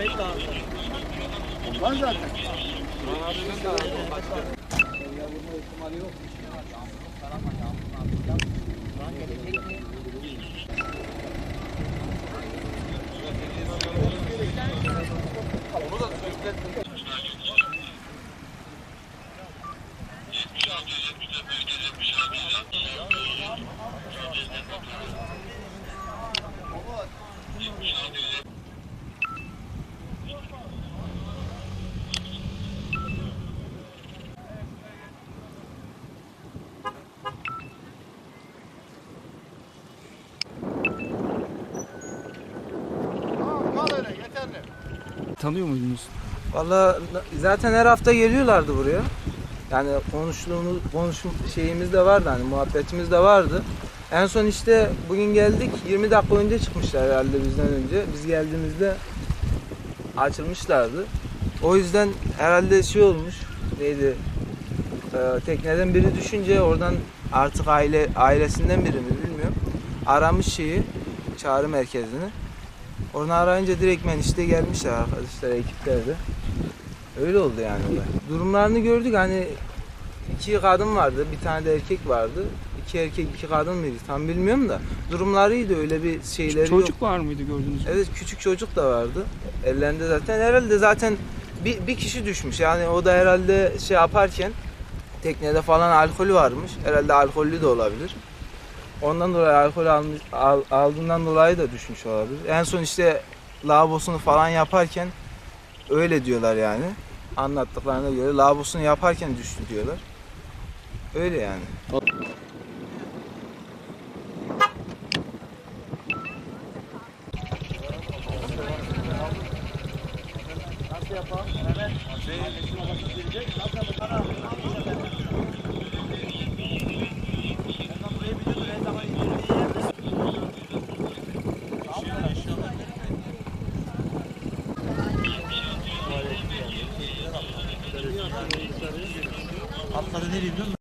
Pek daha. Var zaten. Tamam kal yeterli. Tanıyor muydunuz? Valla zaten her hafta geliyorlardı buraya. Yani konuştuğumuz konuşum şeyimiz de vardı hani muhabbetimiz de vardı. En son işte bugün geldik 20 dakika önce çıkmışlar herhalde bizden önce. Biz geldiğimizde açılmışlardı. O yüzden herhalde şey olmuş neydi e, tekneden biri düşünce oradan artık aile ailesinden biri mi bilmiyorum. Aramış şeyi çağrı merkezini. Oradan arayınca direktmen işte gelmişler arkadaşlar ekipler de. Öyle oldu yani olay. Durumlarını gördük hani iki kadın vardı, bir tane de erkek vardı. İki erkek, iki kadın mıydı tam bilmiyorum da. Durumları iyiydi öyle bir şeyleri yok. Çocuk var mıydı gördünüz mü? Evet küçük çocuk da vardı. Ellerinde zaten herhalde zaten bir, bir kişi düşmüş. Yani o da herhalde şey yaparken teknede falan alkolü varmış. Herhalde alkollü de olabilir. Ondan dolayı alkol almış, al- aldığından dolayı da düşmüş olabilir. En son işte lavabosunu falan yaparken öyle diyorlar yani. Anlattıklarına göre lavabosunu yaparken düştü diyorlar. Öyle yani. Atladı nereye biliyor musun?